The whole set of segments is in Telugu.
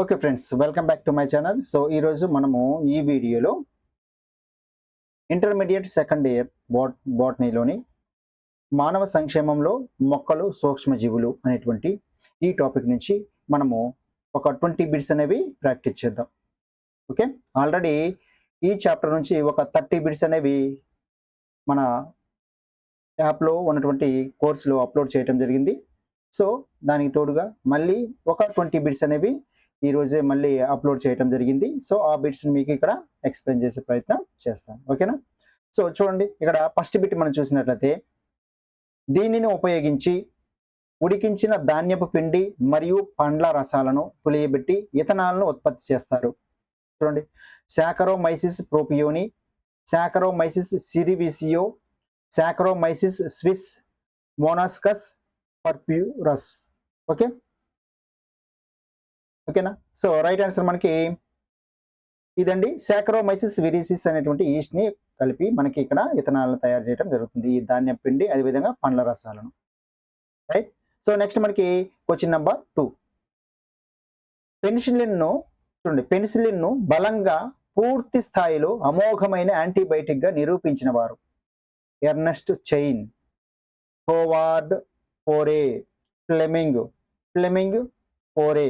Okay friends welcome back to my channel. So ఈరోజు మనము ఈ వీడియోలో ఇంటర్మీడియట్ సెకండ్ ఇయర్ బాట్ బాటనీలోని మానవ సంక్షేమంలో మొక్కలు సూక్ష్మజీవులు అనేటువంటి ఈ టాపిక్ నుంచి మనము ఒక ట్వంటీ బిట్స్ అనేవి ప్రాక్టీస్ చేద్దాం. ఓకే? ఆల్రెడీ ఈ చాప్టర్ నుంచి ఒక థర్టీ బిట్స్ అనేవి మన యాప్లో ఉన్నటువంటి కోర్సులో అప్లోడ్ చేయడం జరిగింది. సో దానికి తోడుగా మళ్ళీ ఒక ట్వంటీ బిట్స్ అనేవి ఈరోజే మళ్ళీ అప్లోడ్ చేయడం జరిగింది. సో ఆ బిట్స్ని మీకు ఇక్కడ ఎక్స్ప్లెయిన్ చేసే ప్రయత్నం చేస్తాను. ఓకేనా సో చూడండి ఇక్కడ ఫస్ట్ బిట్ మనం చూసినట్లయితే దీనిని ఉపయోగించి ఉడికించిన ధాన్యపు పిండి మరియు పండ్ల రసాలను పులియబెట్టి ఇథనాల్ను ఉత్పత్తి చేస్తారు. చూడండి Saccharomyces propioni Saccharomyces cerevisiae Saccharomyces swiss Monascus purpureus. Okay ఓకేనా? సో రైట్ ఆన్సర్ మనకి ఇదండి. శాక్రోమైసిస్ విరిసిస్ అనేటువంటి ఈస్ట్ని కలిపి మనకి ఇక్కడ ఇథనాలను తయారు చేయడం జరుగుతుంది. ఈ ధాన్యం పిండి అదేవిధంగా పండ్ల రసాలను. రైట్ సో నెక్స్ట్ మనకి క్వశ్చన్ నెంబర్ టూ పెన్సిలిన్ను చూడండి పెన్సిలిన్ను బలంగా పూర్తి స్థాయిలో అమోఘమైన యాంటీబయాటిక్గా నిరూపించిన వారు Ernest Chain Howard Florey Fleming Fleming Florey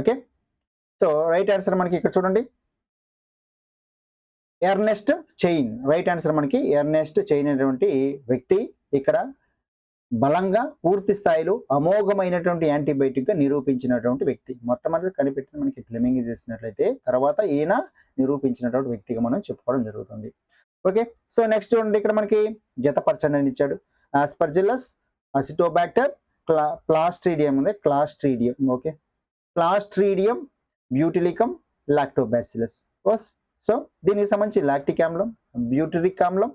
okay? So right answer మనకి ఇక్కడ చూడండి. ఎర్నెస్ట్ చైన్ రైట్ ఆన్సర్ మనకి ఎర్నెస్ట్ చైన్ అనేటువంటి వ్యక్తి ఇక్కడ బలంగా పూర్తి స్థాయిలో అమోఘమైనటువంటి యాంటీబయాటిక్గా నిరూపించినటువంటి వ్యక్తి. మొట్టమొదటి కనిపెట్టిన మనకి ఫ్లెమింగ్ చేసినట్లయితే తర్వాత ఈయన నిరూపించినటువంటి వ్యక్తిగా మనం చెప్పుకోవడం జరుగుతుంది. ఓకే? సో నెక్స్ట్ చూడండి ఇక్కడ మనకి జతపరచండి అని ఇచ్చాడు. ఆస్పర్జిల్లస్ అసిటోబాక్టర్ క్లా ప్లాస్ట్రీడియం ఉంది. Clostridium okay? Clostridium butylicum Lactobacillus ఓస్ సో దీనికి సంబంధించి లాక్టిక్ ఆమ్లం బ్యూటరిక్ ఆమ్లం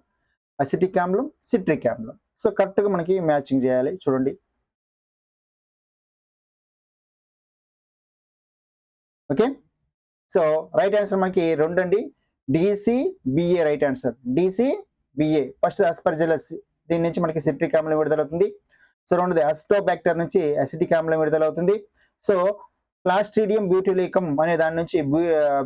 అసిటిక్ ఆమ్లం సిట్రిక్ ఆమ్లం సో కరెక్ట్గా మనకి మ్యాచింగ్ చేయాలి. చూడండి. ఓకే సో రైట్ ఆన్సర్ మనకి రెండు అండి. DC BA right answer DC BA first Aspergillus దీని నుంచి మనకి సిట్రిక్ ఆమ్లం విడుదలవుతుంది. సో రెండోది అస్టోబ్యాక్టర్ నుంచి అసిటిక్ ఆమ్లం విడుదలవుతుంది. సో క్లాస్ట్రీడియం బ్యూటిలికం అనే దాని నుంచి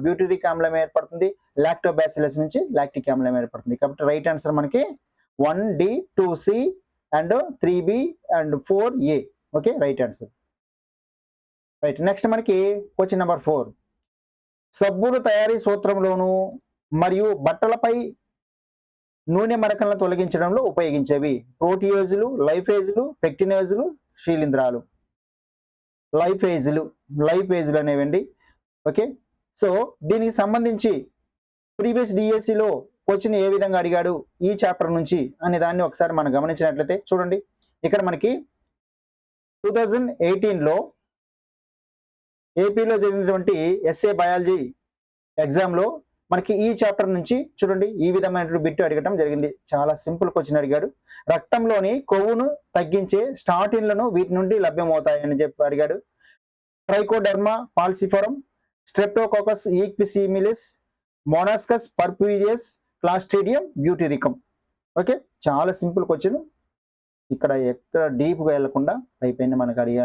బ్యూటిరిక్ ఆమ్లం ఏర్పడుతుంది. లాక్టోబాసిలస్ నుంచి లాక్టిక్ ఆమ్లం ఏర్పడుతుంది. కాబట్టి రైట్ ఆన్సర్ మనకి one D two C and three B and four A. Okay right answer. Right next మనకి క్వశ్చన్ నెంబర్ ఫోర్. సబ్బులు తయారీ సూత్రంలోను మరియు బట్టలపై నూనె మరకలను తొలగించడంలో ఉపయోగించేవి. ప్రోటియోజులు లైఫేజులు పెక్టినేజులు శీలింద్రాలు లైఫేజులు. లైఫేజులు అనేవండి. ఓకే? సో దీనికి సంబంధించి ప్రీవియస్ డిఎస్సిలో క్వశ్చన్ ఏ విధంగా అడిగాడు ఈ చాప్టర్ నుంచి అనే దాన్ని ఒకసారి మనం గమనించినట్లయితే చూడండి. ఇక్కడ మనకి టూ థౌజండ్ ఎయిటీన్లో ఏపీలో జరిగినటువంటి ఎస్ఏ బయాలజీ ఎగ్జామ్లో మనకి ఈ చాప్టర్ నుంచి చూడండి ఈ విధమైన బిట్టు అడగటం జరిగింది. చాలా సింపుల్ క్వశ్చన్ అడిగాడు. రక్తంలోని కొవ్వును తగ్గించే స్టాటిన్లను వీటి నుండి లభ్యమవుతాయని చెప్పి అడిగాడు. Trichoderma polysporum Streptococcus equisimilis Monascus purpureus Clostridium butyricum okay చాలా సింపుల్ క్వశ్చన్ ఇక్కడ ఎక్కడ డీప్గా వెళ్ళకుండా పైపైన మనకు అడిగ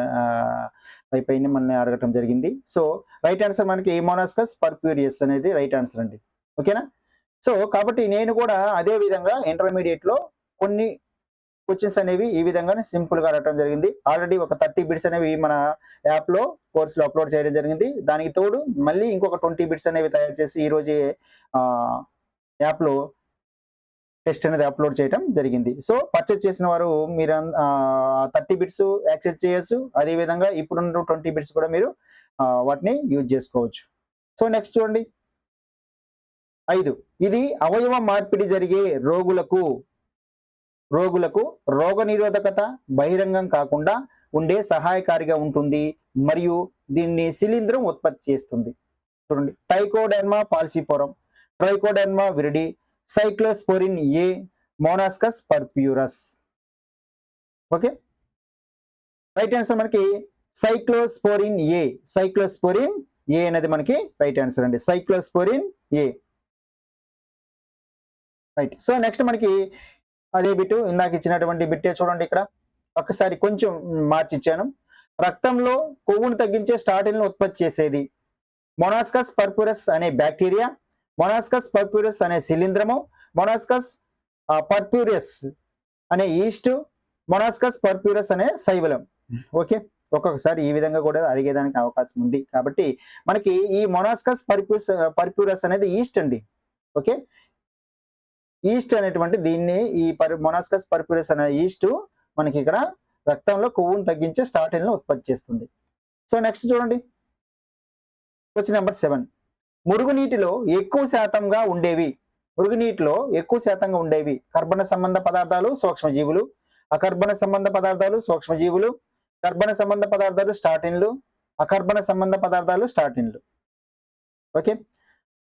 పైపైన మనల్ని అడగటం జరిగింది. సో రైట్ ఆన్సర్ మనకి మోనాస్కస్ పర్ప్యూరియస్ అనేది రైట్ ఆన్సర్ అండి. ఓకేనా సో కాబట్టి నేను కూడా అదే విధంగా ఇంటర్మీడియట్లో కొన్ని క్వశ్చన్స్ అనేవి ఈ విధంగానే సింపుల్గా అడగటం జరిగింది. ఆల్రెడీ ఒక థర్టీ బిట్స్ అనేవి మన యాప్లో కోర్సులో అప్లోడ్ చేయడం జరిగింది. దానికి తోడు మళ్ళీ ఇంకొక ట్వంటీ బిట్స్ అనేవి తయారు చేసి ఈ రోజు యాప్లో టెస్ట్ అనేది అప్లోడ్ చేయడం జరిగింది. సో పర్చేస్ చేసిన వారు మీరు థర్టీ బిట్స్ యాక్సెస్ చేయొచ్చు. అదే విధంగా ఇప్పుడున్న ట్వంటీ బిట్స్ కూడా మీరు వాటిని యూజ్ చేసుకోవచ్చు. సో నెక్స్ట్ చూడండి. ఐదు. ఇది అవయవ మార్పిడి జరిగే రోగులకు రోగులకు రోగ నిరోధకత బహిరంగం కాకుండా ఉండే సహాయకారిగా ఉంటుంది మరియు దీన్ని శిలీంధ్రం ఉత్పత్తి చేస్తుంది. చూడండి టైకోడెర్మా పాల్సిపోరం Trichoderma viride cyclosporin A Monascus purpureus. Okay? Right answer మనకి సైక్లోస్పోరిన్ ఏ సైక్లోస్పోరిన్ ఏ అనేది మనకి రైట్ ఆన్సర్ అండి. Cyclosporin A. Right so next మనకి అదే బిట్ ఇందాక ఇచ్చినటువంటి బిట్టే చూడండి ఇక్కడ. ఒక్కసారి కొంచెం మార్చిచ్చాను. రక్తంలో కొవ్వును తగ్గించే స్టాటిన్ను ఉత్పత్తి చేసేది. మొనాస్కస్ పర్పురస్ అనే బ్యాక్టీరియా మొనాస్కస్ పర్ప్యూరస్ అనే శిలీంద్రము మొనాస్కస్ పర్ప్యూరస్ అనే ఈస్ట్ మొనాస్కస్ పర్ప్యూరస్ అనే శైవలం. ఓకే? ఒక్కొక్కసారి ఈ విధంగా కూడా అడిగేదానికి అవకాశం ఉంది. కాబట్టి మనకి ఈ మొనాస్కస్ పర్ప్యూస్ పర్ప్యూరస్ అనేది ఈస్ట్ అండి. ఓకే? ఈస్ట్ అనేటువంటి దీన్ని ఈ పర్ మొనాస్కస్ పర్ప్యూరస్ అనే ఈస్ట్ మనకి ఇక్కడ రక్తంలో కొవ్వును తగ్గించే స్టాటిన్ను ఉత్పత్తి చేస్తుంది. సో నెక్స్ట్ చూడండి. క్వశ్చన్ నెంబర్ సెవెన్ మురుగునీటిలో ఎక్కువ శాతంగా ఉండేవి మురుగునీటిలో ఎక్కువ శాతంగా ఉండేవి కర్బన సంబంధ పదార్థాలు సూక్ష్మజీవులు. అకర్బన సంబంధ పదార్థాలు సూక్ష్మజీవులు. కర్బన సంబంధ పదార్థాలు స్టాటిన్లు అకర్బన సంబంధ పదార్థాలు స్టాటిన్లు ఓకే?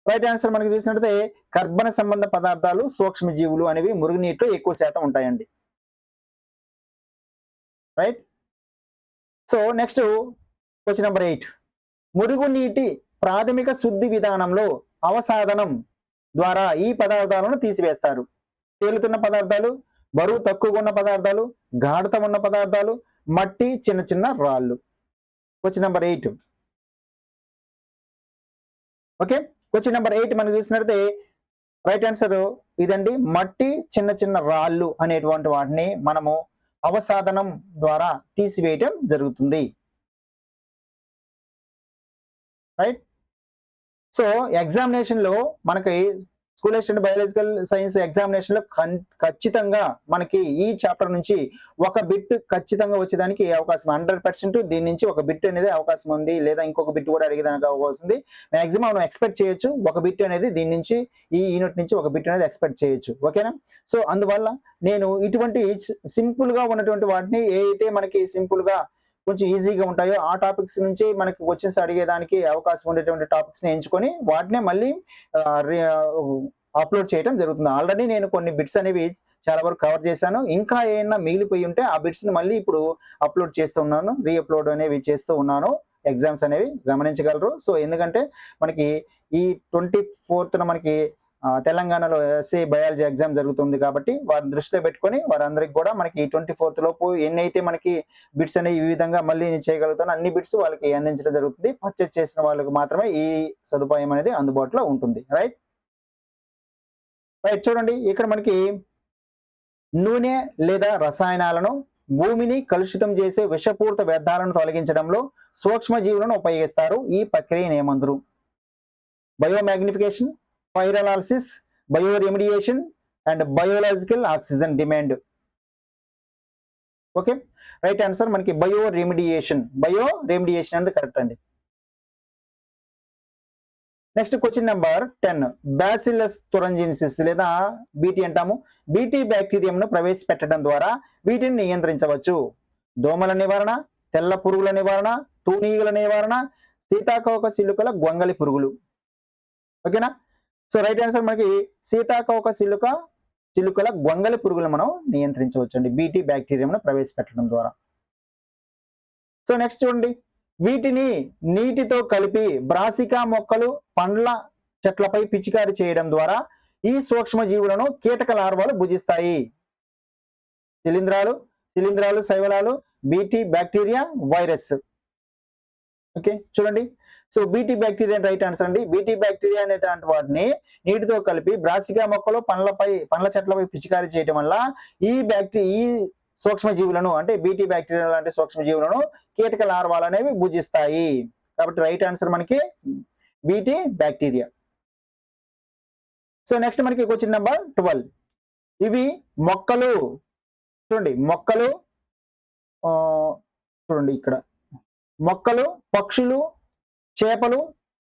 రైట్ ఆన్సర్ మనకి చూసినట్లయితే కర్బన సంబంధ పదార్థాలు సూక్ష్మజీవులు అనేవి మురుగునీటిలో ఎక్కువ శాతం ఉంటాయండి. Right so next question number eight మురుగునీటి ప్రాథమిక శుద్ధి విధానంలో అవసాధనం ద్వారా ఈ పదార్థాలను తీసివేస్తారు. తేలుతున్న పదార్థాలు బరువు తక్కువగా ఉన్న పదార్థాలు గాఢత ఉన్న పదార్థాలు మట్టి చిన్న చిన్న రాళ్ళు. Question number eight okay question number eight మనం చూసినట్లయితే రైట్ ఆన్సర్ ఇదండి. మట్టి చిన్న చిన్న రాళ్ళు అనేటువంటి వాటిని మనము అవసాధనం ద్వారా తీసివేయటం జరుగుతుంది. రైట్ సో ఎగ్జామినేషన్లో మనకి స్కూల్ అసిస్టెంట్ బయాలజికల్ సైన్స్ ఎగ్జామినేషన్లో ఖచ్చితంగా మనకి ఈ చాప్టర్ నుంచి ఒక బిట్ ఖచ్చితంగా వచ్చేదానికి అవకాశం. హండ్రెడ్ పర్సెంట్ దీని నుంచి ఒక బిట్ అనేది అవకాశం ఉంది. లేదా ఇంకొక బిట్ కూడా అడిగేదానికి అవకాశం ఉంది. మాక్సిమం మనం ఎక్స్పెక్ట్ చేయొచ్చు. ఒక బిట్ అనేది దీని నుంచి ఈ యూనిట్ నుంచి ఒక బిట్ అనేది ఎక్స్పెక్ట్ చేయొచ్చు. ఓకేనా? సో అందువల్ల నేను ఇటువంటి సింపుల్గా ఉన్నటువంటి వాటిని ఏ అయితే మనకి సింపుల్గా కొంచెం ఈజీగా ఉంటాయో ఆ టాపిక్స్ నుంచి మనకి క్వశ్చన్స్ అడిగేదానికి అవకాశం ఉండేటువంటి టాపిక్స్ని ఎంచుకొని వాటినే మళ్ళీ అప్లోడ్ చేయడం జరుగుతుంది. ఆల్రెడీ నేను కొన్ని బిట్స్ అనేవి చాలా వరకు కవర్ చేశాను. ఇంకా ఏమైనా మిగిలిపోయి ఉంటే ఆ బిట్స్ని మళ్ళీ ఇప్పుడు అప్లోడ్ చేస్తూ ఉన్నాను. రీ అప్లోడ్ అనేవి చేస్తూ ఉన్నాను. ఎగ్జామ్స్ అనేవి గమనించగలరు. సో ఎందుకంటే మనకి ఈ ట్వంటీ ఫోర్త్న మనకి తెలంగాణలో ఎస్సీ బయాలజీ ఎగ్జామ్ జరుగుతుంది కాబట్టి వారిని దృష్టిలో పెట్టుకొని వారందరికి కూడా మనకి ట్వంటీ ఫోర్త్ లోపు ఎన్నైతే మనకి బిట్స్ అనేవి ఈ విధంగా మళ్ళీ చేయగలుగుతాను అన్ని బిట్స్ వాళ్ళకి అందించడం జరుగుతుంది. పర్చేస్ చేసిన వాళ్ళకి మాత్రమే ఈ సదుపాయం అనేది అందుబాటులో ఉంటుంది. రైట్? రైట్ చూడండి. ఇక్కడ మనకి నూనె లేదా రసాయనాలను భూమిని కలుషితం చేసే విషపూరిత వ్యర్థాలను తొలగించడంలో సూక్ష్మజీవులను ఉపయోగిస్తారు. ఈ ప్రక్రియను ఏమందరు? Biomagnification pyrolysis bioremediation and biological oxygen demand okay right answer మనకి బయో రెమిడియేషన్ బయో రెమిడియేషన్ అనేది కరెక్ట్ అండి. Next question number ten Bacillus thuringiensis లేదా బీటీ అంటాము. బీటీ బ్యాక్టీరియంను ప్రవేశపెట్టడం ద్వారా వీటిని నియంత్రించవచ్చు. దోమల నివారణ తెల్ల పురుగుల నివారణ తూనీగల నివారణ సీతాకోక సిలుకల గొంగలి పురుగులు. ఓకేనా సో రైట్ ఆన్సర్ మనకి సీతాకోక చిలుక చిలుకల గొంగలి పురుగులు మనం నియంత్రించవచ్చు అండి బీటీ బ్యాక్టీరియాను ప్రవేశపెట్టడం ద్వారా. సో నెక్స్ట్ చూడండి. వీటిని నీటితో కలిపి బ్రాసికా మొక్కలు పండ్ల చెట్లపై పిచికారి చేయడం ద్వారా ఈ సూక్ష్మజీవులను కీటక లార్వాలు భుజిస్తాయి. శిలీంధ్రాలు శిలీంధ్రాలు శైవలాలు బీటీ బ్యాక్టీరియా వైరస్. ఓకే చూడండి. So BT bacteria right answer అండి. బీటీ బ్యాక్టీరియా అనేటువంటి వాటిని నీటితో కలిపి బ్రాసికా మొక్కలు పండ్లపై పండ్ల చెట్లపై పిచికారి చేయడం వల్ల ఈ బ్యాక్టీ ఈ సూక్ష్మజీవులను అంటే బీటీ బ్యాక్టీరియా లాంటి సూక్ష్మజీవులను కీటక లార్వాలు అనేవి భుజిస్తాయి. కాబట్టి రైట్ ఆన్సర్ మనకి బీటీ బ్యాక్టీరియా సో నెక్స్ట్ మనకి క్వశ్చన్ నెంబర్ ట్వెల్వ్ ఇవి మొక్కలు. చూడండి మొక్కలు. చూడండి ఇక్కడ. మొక్కలు పక్షులు చేపలు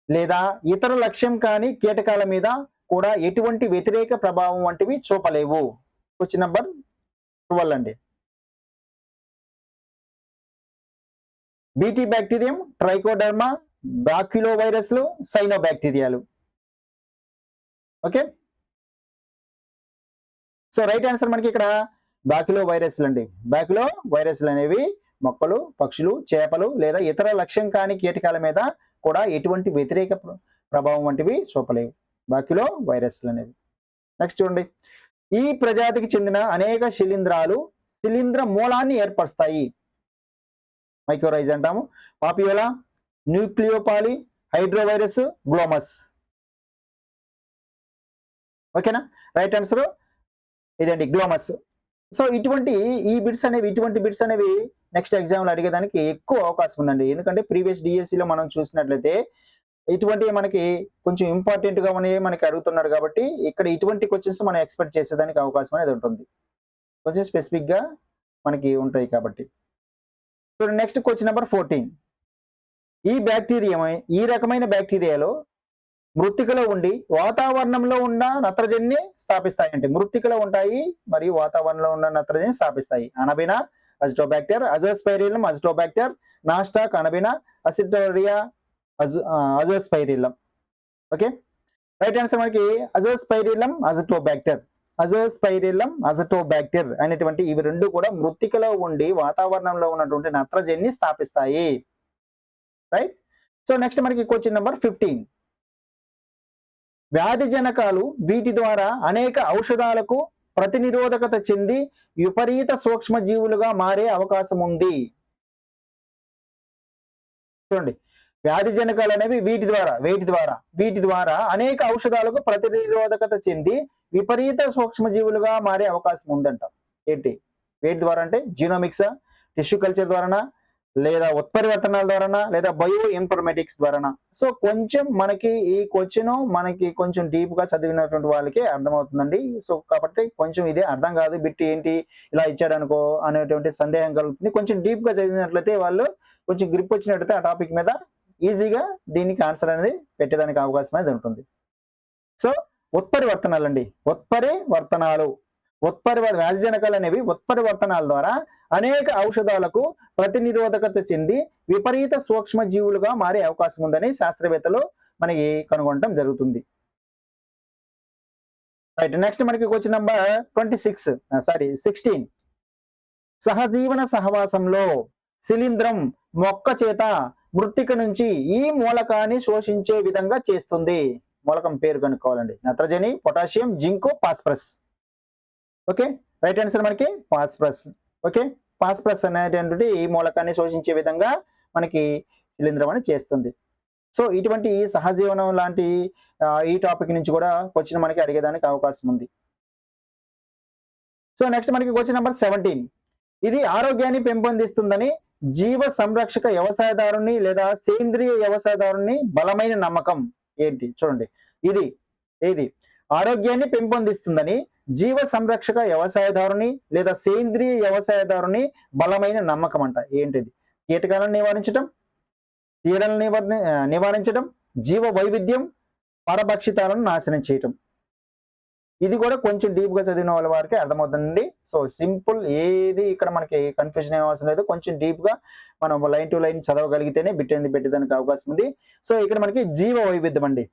లేదా ఇతర లక్ష్యం కాని కీటకాల మీద కూడా ఎటువంటి వ్యతిరేక ప్రభావం వంటివి చూపలేవు. క్వశ్చన్ నెంబర్ ట్వెల్వ్ అండి. బీటీ బ్యాక్టీరియం ట్రైకోడర్మా బాక్యులో వైరస్లు సైనో బ్యాక్టీరియాలు ఓకే సో రైట్ ఆన్సర్ మనకి ఇక్కడ బాక్యులో వైరస్లు అండి. బాక్యులో వైరస్లు అనేవి మొక్కలు పక్షులు చేపలు లేదా ఇతర లక్ష్యం కాని కీటకాల మీద కూడా ఎటువంటి వ్యతిరేక ప్రభావం వంటివి చూపలేవు. బాకీలో వైరస్లు అనేవి నెక్స్ట్ చూడండి. ఈ ప్రజాతికి చెందిన అనేక శిలీంధ్రాలు శిలీంధ్ర మూలాన్ని ఏర్పరుస్తాయి. మైక్రోరైజ్ అంటాము. పాపియోలా న్యూక్లియోపాలి హైడ్రోవైరస్ గ్లోమస్. ఓకేనా? రైట్ ఆన్సర్ ఇదండి గ్లోమస్. సో ఇటువంటి ఈ బిట్స్ అనేవి ఇటువంటి బిట్స్ అనేవి నెక్స్ట్ ఎగ్జామ్లో అడిగేదానికి ఎక్కువ అవకాశం ఉందండి. ఎందుకంటే ప్రీవియస్ డిఎస్సిలో మనం చూసినట్లయితే ఇటువంటివి మనకి కొంచెం ఇంపార్టెంట్గా ఉన్నాయి మనకి అడుగుతున్నారు కాబట్టి ఇక్కడ ఇటువంటి క్వశ్చన్స్ మనం ఎక్స్పెక్ట్ చేసేదానికి అవకాశం అనేది ఉంటుంది. కొంచెం స్పెసిఫిక్గా మనకి ఉంటాయి కాబట్టి. So next question number fourteen ఈ బ్యాక్టీరియా ఈ రకమైన బ్యాక్టీరియాలో మృత్తికలో ఉండి వాతావరణంలో ఉన్న నత్రజన్ని స్థాపిస్తాయి అంటే మృత్తికలో ఉంటాయి మరియు వాతావరణంలో ఉన్న నత్రజని స్థాపిస్తాయి. Anabaena Azotobacter Azospirillum Azotobacter Nostoc కణబిన అసిటోరియా అజోస్పైరిలం ఓకే రైట్ ఆన్సర్ మనకి అజోస్పైరిలం అజటోబాక్టర్ అజోస్పైరిలం అజటోబాక్టర్ అనేటువంటి ఇవి రెండు కూడా మృతికలో ఉండి వాతావరణంలో ఉన్నటువంటి నత్రజన్ని స్థాపిస్తాయి. రైట్ సో నెక్స్ట్ మనకి క్వశ్చన్ నెంబర్ ఫిఫ్టీన్ వ్యాధి జనకాలు వీటి ద్వారా అనేక ఔషధాలకు ప్రతినిరోధకత చెంది విపరీత సూక్ష్మజీవులుగా మారే అవకాశం ఉంది చూడండి వ్యాధి జనకాలు అనేవి వీటి ద్వారా వీటి ద్వారా వీటి ద్వారా అనేక ఔషధాలకు ప్రతినిరోధకత చెంది విపరీత సూక్ష్మజీవులుగా మారే అవకాశం ఉందంట ఏంటి? వేటి ద్వారా అంటే జీనోమిక్స్ టిష్యూ కల్చర్ ద్వారానా? లేదా ఉత్పరివర్తనాల ద్వారానా లేదా బయో ఇన్ఫర్మేటిక్స్ ద్వారానా? సో కొంచెం మనకి ఈ క్వశ్చన్ మనకి కొంచెం డీప్గా చదివినటువంటి వాళ్ళకి అర్థమవుతుందండి. సో కాబట్టి కొంచెం ఇది అర్థం కాదు. బిట్ ఏంటి? ఇలా ఇచ్చాడు అనుకో అనేటువంటి సందేహం కలుగుతుంది. కొంచెం డీప్గా చదివినట్లయితే వాళ్ళు కొంచెం గ్రిప్ వచ్చినట్లయితే ఆ టాపిక్ మీద ఈజీగా దీనికి ఆన్సర్ అనేది పెట్టేదానికి అవకాశం అనేది ఉంటుంది. సో ఉత్పరివర్తనాలు అండి ఉత్పరివర్తనాలు. ఉత్పరి వ్యాధిజనకాలు అనేవి ఉత్పరివర్తనాల ద్వారా అనేక ఔషధాలకు ప్రతినిరోధకత చెంది విపరీత సూక్ష్మజీవులుగా మారే అవకాశం ఉందని శాస్త్రవేత్తలు మనకి కనుగొనడం జరుగుతుంది. రైట్ నెక్స్ట్ మనకి question number twenty six sorry sixteen. సహజీవన సహవాసంలో శిలీంద్రం మొక్క చేత మృత్తిక నుంచి ఈ మూలకాన్ని శోషించే విధంగా చేస్తుంది. మూలకం పేరు కనుక్కోవాలండి. నత్రజని potassium zinc phosphorus okay? Right answer మనకి ఫాస్ఫరస్ ఓకే? ఫాస్ఫరస్ అనేటువంటి ఈ మూలకాన్ని శోషించే విధంగా మనకి శిలీంద్రం అని చేస్తుంది. సో ఇటువంటి సహజీవనం లాంటి ఈ టాపిక్ నుంచి కూడా క్వశ్చన్ మనకి అడిగేదానికి అవకాశం ఉంది. సో నెక్స్ట్ మనకి క్వశ్చన్ నెంబర్ సెవెంటీన్. ఇది ఆరోగ్యాన్ని పెంపొందిస్తుందని జీవ సంరక్షక వ్యవసాయదారుని లేదా సేంద్రియ వ్యవసాయదారుని బలమైన నమ్మకం ఏంటి? చూడండి. ఇది ఇది ఆరోగ్యాన్ని పెంపొందిస్తుందని జీవ సంరక్షక వ్యవసాయదారుని లేదా సేంద్రియ వ్యవసాయదారుని బలమైన నమ్మకం అంట. ఏంటిది? కీటకాలను నివారించడం తీడలను నివారణ నివారించడం జీవ వైవిధ్యం పరభక్షితాలను నాశనం చేయటం. ఇది కూడా కొంచెం డీప్గా చదివిన వాళ్ళ వారికి అర్థమవుతుందండి. సో సింపుల్ ఏది ఇక్కడ మనకి కన్ఫ్యూజన్ ఏం అవసరం లేదు. కొంచెం డీప్గా మనం లైన్ టు లైన్ చదవగలిగితేనే బిట్టేంది పెట్టేదానికి అవకాశం ఉంది. సో ఇక్కడ మనకి జీవ వైవిధ్యం అండి.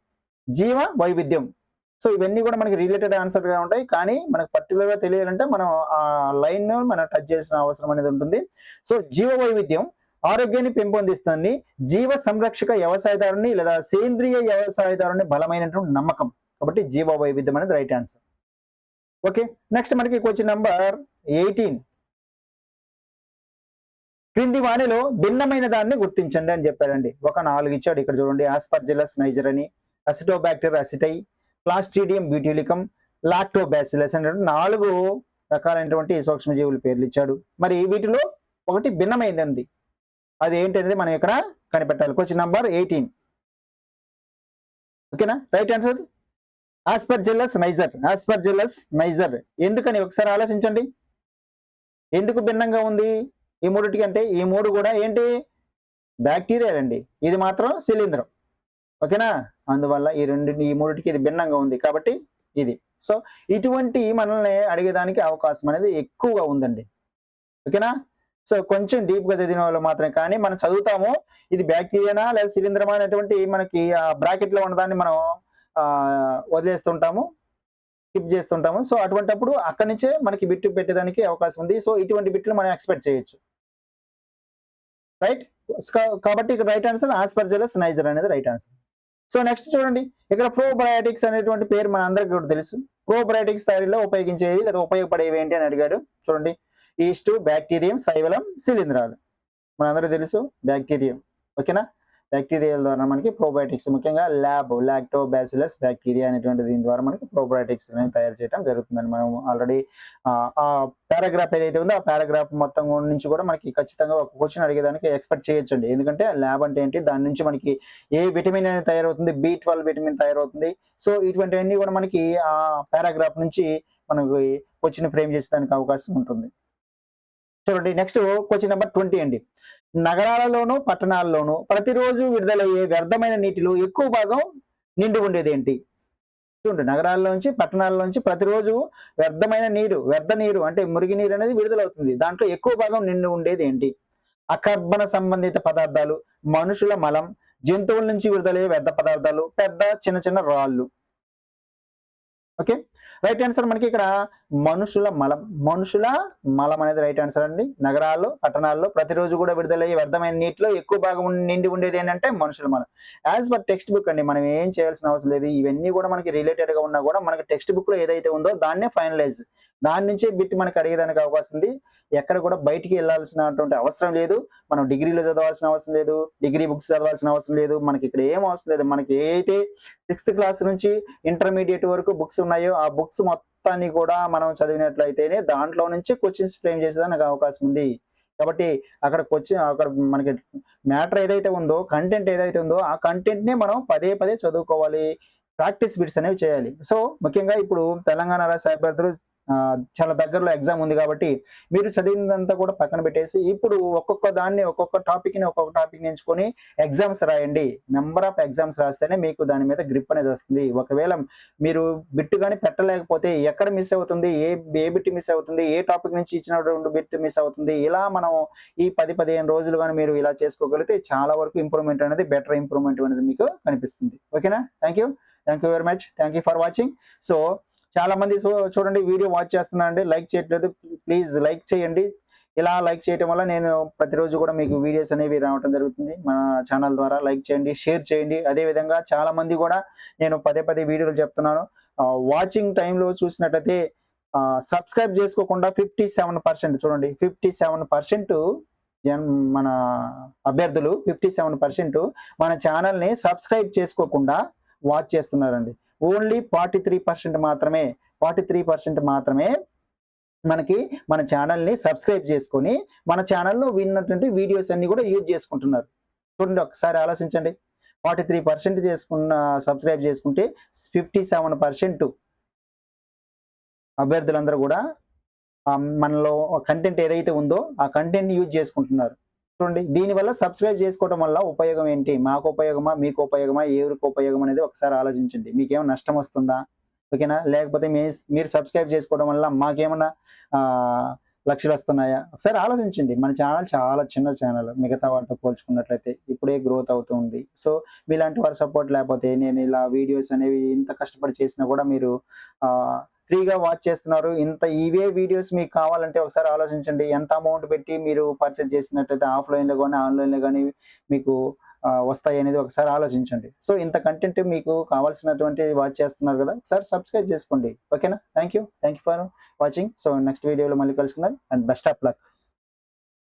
జీవ వైవిధ్యం. సో ఇవన్నీ కూడా మనకి రిలేటెడ్ ఆన్సర్గా ఉంటాయి. కానీ మనకు పర్టికులర్గా తెలియాలంటే మనం ఆ లైన్ మనం టచ్ చేసిన అవసరం అనేది ఉంటుంది. సో జీవ వైవిధ్యం ఆరోగ్యాన్ని పెంపొందిస్తుంది జీవ సంరక్షక వ్యవసాయదారుని లేదా సేంద్రియ వ్యవసాయదారుని బలమైనటువంటి నమ్మకం. కాబట్టి జీవ వైవిధ్యం అనేది రైట్ ఆన్సర్ ఓకే నెక్స్ట్ మనకి క్వశ్చన్ నంబర్ ఎయిటీన్ క్రింది వాణిలో భిన్నమైన దాన్ని గుర్తించండి అని చెప్పారండి ఒక నాలుగు ఇచ్చాడు. ఇక్కడ చూడండి ఆస్పర్జిలస్ నైజర్ అని అసిటోబాక్టర్ అసిటై క్లాస్ట్రీడియం బ్యూటిలికం లాక్టోబాసిలస్ అనేటువంటి నాలుగు రకాలైనటువంటి సూక్ష్మజీవుల పేర్లు ఇచ్చాడు. మరి వీటిలో ఒకటి భిన్నమైనది అది ఏంటనేది మనం ఇక్కడ కనిపెట్టాలి. క్వశ్చన్ నంబర్ ఎయిటీన్ ఓకేనా right answer aspergillus niger aspergillus niger ఎందుకని ఒకసారి ఆలోచించండి. ఎందుకు భిన్నంగా ఉంది? ఈ మూడిటికి అంటే ఈ మూడు కూడా ఏంటి? బ్యాక్టీరియాలండి ఇది మాత్రం శిలీంద్రం. ఓకేనా? అందువల్ల ఈ రెండు ఈ మూడిటికి ఇది భిన్నంగా ఉంది కాబట్టి ఇది. సో ఇటువంటి మనల్ని అడిగేదానికి అవకాశం అనేది ఎక్కువగా ఉందండి. ఓకేనా? సో కొంచెం డీప్గా చదివిన వాళ్ళు మాత్రమే కానీ మనం చదువుతాము. ఇది బ్యాక్టీరియానా లేదా శిలీంద్రమా అనేటువంటి మనకి ఆ బ్రాకెట్లో ఉన్నదాన్ని మనం వదిలేస్తుంటాము. స్కిప్ చేస్తుంటాము. సో అటువంటిప్పుడు అక్కడి నుంచే మనకి బిట్టు పెట్టేదానికి అవకాశం ఉంది. సో ఇటువంటి బిట్లు మనం ఎక్స్పెక్ట్ చేయొచ్చు. రైట్? కాబట్టి ఇక్కడ రైట్ ఆన్సర్ ఆస్పర్జలస్ నైజర్ అనేది రైట్ ఆన్సర్. సో నెక్స్ట్ చూడండి. ఇక్కడ ప్రోబయాటిక్స్ అనేటువంటి పేరు మన అందరికీ కూడా తెలుసు. ప్రోబయాటిక్స్ తయారీలో ఉపయోగించేవి లేదా ఉపయోగపడేవి ఏంటి అని అడిగాడు. చూడండి. ఈస్టు బ్యాక్టీరియం సైవలం శిలీంధ్రాలు మనందరూ తెలుసు. బ్యాక్టీరియం ఓకేనా? బ్యాక్టీరియల్ ద్వారా మనకి ప్రోబయోటిక్స్ ముఖ్యంగా ల్యాబ్ లాక్టోబాసిలస్ బ్యాక్టీరియా అనేటువంటి దీని ద్వారా మనకి ప్రోబయోటిక్స్ అనేవి తయారు చేయడం జరుగుతుందని మనం ఆల్రెడీ ఆ పారాగ్రాఫ్ ఏదైతే ఉందో ఆ పారాగ్రాఫ్ మొత్తం నుంచి కూడా మనకి ఖచ్చితంగా ఒక క్వశ్చన్ అడిగేదానికి ఎక్స్పెక్ట్ చేయొచ్చండి. ఎందుకంటే ల్యాబ్ అంటే ఏంటి? దాని నుంచి మనకి ఏ విటమిన్ అనేది తయారవుతుంది? బి ట్వెల్వ్ విటమిన్ తయారవుతుంది. సో ఇటువంటివన్నీ కూడా మనకి ఆ పారాగ్రాఫ్ నుంచి మనకి క్వశ్చన్ ఫ్రేమ్ చేసేదానికి అవకాశం ఉంటుంది. చూడండి నెక్స్ట్ క్వశ్చన్ నెంబర్ ట్వంటీ అండి. నగరాలలోను పట్టణాల్లోనూ ప్రతిరోజు విడుదలయ్యే వ్యర్థమైన నీటిలో ఎక్కువ భాగం నిండి ఉండేది ఏంటి చూడండి నగరాల్లోంచి పట్టణాల్లోంచి ప్రతిరోజు వ్యర్థమైన నీరు వ్యర్థ నీరు అంటే మురిగి నీరు అనేది విడుదలవుతుంది. దాంట్లో ఎక్కువ భాగం నిండి ఉండేది ఏంటి అకర్బన సంబంధిత పదార్థాలు మనుషుల మలం జంతువుల నుంచి విడుదలయ్యే వ్యర్థ పదార్థాలు పెద్ద చిన్న చిన్న రాళ్ళు. ఓకే? రైట్ ఆన్సర్ మనకి ఇక్కడ మనుషుల మలం మనుషుల మలం అనేది రైట్ ఆన్సర్ అండి. నగరాల్లో పట్టణాల్లో ప్రతిరోజు కూడా విడుదలయ్యే వ్యర్థమైన నీటిలో ఎక్కువ భాగం నిండి ఉండేది ఏంటంటే మనుషుల మలం. యాజ్ పర్ టెక్స్ట్ బుక్ అండి మనం ఏం చేయాల్సిన అవసరం లేదు. ఇవన్నీ కూడా మనకి రిలేటెడ్గా ఉన్నా కూడా మనకి టెక్స్ట్ బుక్లో ఏదైతే ఉందో దాన్నే ఫైనలైజ్ దాని నుంచే బిట్ మనకి అడిగేదానికి అవకాశం ఉంది. ఎక్కడ కూడా బయటికి వెళ్ళాల్సినటువంటి అవసరం లేదు. మనం డిగ్రీలో చదవాల్సిన అవసరం లేదు. డిగ్రీ బుక్స్ చదవాల్సిన అవసరం లేదు. మనకి ఇక్కడ ఏం అవసరం లేదు. మనకి ఏ అయితే సిక్స్త్ క్లాస్ నుంచి ఇంటర్మీడియట్ వరకు బుక్స్ ఉన్నాయో ఆ బుక్స్ మొత్తాన్ని కూడా మనం చదివినట్లయితేనే దాంట్లో నుంచి క్వశ్చన్స్ ఫ్రేమ్ చేసేదానికి అవకాశం ఉంది. కాబట్టి అక్కడ క్వశ్చన్ అక్కడ మనకి మ్యాటర్ ఏదైతే ఉందో కంటెంట్ ఏదైతే ఉందో ఆ కంటెంట్ నే మనం పదే పదే చదువుకోవాలి. ప్రాక్టీస్ బిట్స్ అనేవి చేయాలి. సో ముఖ్యంగా ఇప్పుడు తెలంగాణ రాష్ట్ర అభ్యర్థులు చాలా దగ్గరలో ఎగ్జామ్ ఉంది కాబట్టి మీరు చదివిందంతా కూడా పక్కన పెట్టేసి ఇప్పుడు ఒక్కొక్క దాన్ని ఒక్కొక్క టాపిక్ని ఒక్కొక్క టాపిక్ ఎంచుకొని ఎగ్జామ్స్ రాయండి. నెంబర్ ఆఫ్ ఎగ్జామ్స్ రాస్తేనే మీకు దాని మీద గ్రిప్ అనేది వస్తుంది. ఒకవేళ మీరు బిట్ కానీ పెట్టలేకపోతే ఎక్కడ మిస్ అవుతుంది? ఏ ఏ బిట్ మిస్ అవుతుంది? ఏ టాపిక్ నుంచి ఇచ్చిన రెండు బిట్ మిస్ అవుతుంది? ఇలా మనం ఈ పది పదిహేను రోజులు కానీ మీరు ఇలా చేసుకోగలిగితే చాలా వరకు ఇంప్రూవ్మెంట్ అనేది బెటర్ ఇంప్రూవ్మెంట్ అనేది మీకు కనిపిస్తుంది. ఓకేనా thank you thank you very much thank you for watching so చాలా మంది చూడండి వీడియో వాచ్ చేస్తున్నారండి లైక్ చేయట్లేదు. ప్లీజ్ లైక్ చేయండి. ఇలా లైక్ చేయటం వల్ల నేను ప్రతిరోజు కూడా మీకు వీడియోస్ అనేవి రావడం జరుగుతుంది. మన ఛానల్ ద్వారా లైక్ చేయండి షేర్ చేయండి. అదే విధంగా చాలా మంది కూడా నేను పదే పదే వీడియోలు చెప్తున్నాను. వాచింగ్ టైంలో చూసినట్టయితే సబ్స్క్రైబ్ చేసుకోకుండా ఫిఫ్టీ సెవెన్ పర్సెంట్ చూడండి. ఫిఫ్టీ సెవెన్ పర్సెంట్ జన్ మన అభ్యర్థులు ఫిఫ్టీ సెవెన్ పర్సెంట్ మన ఛానల్ని సబ్స్క్రైబ్ చేసుకోకుండా వాచ్ చేస్తున్నారండి. ఓన్లీ ఫార్టీ త్రీ పర్సెంట్ మాత్రమే ఫార్టీ త్రీ పర్సెంట్ మాత్రమే మనకి మన ఛానల్ని సబ్స్క్రైబ్ చేసుకొని మన ఛానల్లో విన్నటువంటి వీడియోస్ అన్ని కూడా యూజ్ చేసుకుంటున్నారు. చూడండి ఒకసారి ఆలోచించండి. ఫార్టీ త్రీ పర్సెంట్ చేసుకున్న సబ్స్క్రైబ్ చేసుకుంటే ఫిఫ్టీ సెవెన్ పర్సెంట్ అభ్యర్థులందరూ కూడా మనలో కంటెంట్ ఏదైతే ఉందో ఆ కంటెంట్ని యూజ్ చేసుకుంటున్నారు. చూడండి. దీనివల్ల సబ్స్క్రైబ్ చేసుకోవడం వల్ల ఉపయోగం ఏంటి? మాకు ఉపయోగమా? మీకు ఉపయోగమా? ఎవరికి ఉపయోగం అనేది ఒకసారి ఆలోచించండి. మీకేమో నష్టం వస్తుందా? ఓకేనా? లేకపోతే మీ మీరు సబ్స్క్రైబ్ చేసుకోవడం వల్ల మాకేమన్నా లక్షలు వస్తున్నాయా? ఒకసారి ఆలోచించండి. మన ఛానల్ చాలా చిన్న ఛానల్ మిగతా వాటితో పోల్చుకున్నట్లయితే ఇప్పుడే గ్రోత్ అవుతుంది సో మీలాంటి వారి సపోర్ట్ లేకపోతే నేను ఇలా వీడియోస్ అనేవి ఇంత కష్టపడి చేసినా కూడా మీరు ఫ్రీగా వాచ్ చేస్తున్నారు. ఇంత ఇవే వీడియోస్ మీకు కావాలంటే ఒకసారి ఆలోచించండి. ఎంత అమౌంట్ పెట్టి మీరు పర్చేజ్ చేసినట్లయితే ఆఫ్లైన్లో కానీ ఆన్లైన్లో కానీ మీకు వస్తాయి అనేది ఒకసారి ఆలోచించండి. సో ఇంత కంటెంట్ మీకు కావాల్సినటువంటి వాచ్ చేస్తున్నారు కదా ఒకసారి సబ్స్క్రైబ్ చేసుకోండి. ఓకేనా? Thank you thank you for watching. So next వీడియోలో మళ్ళీ కలుసుకుందాం. And best of luck.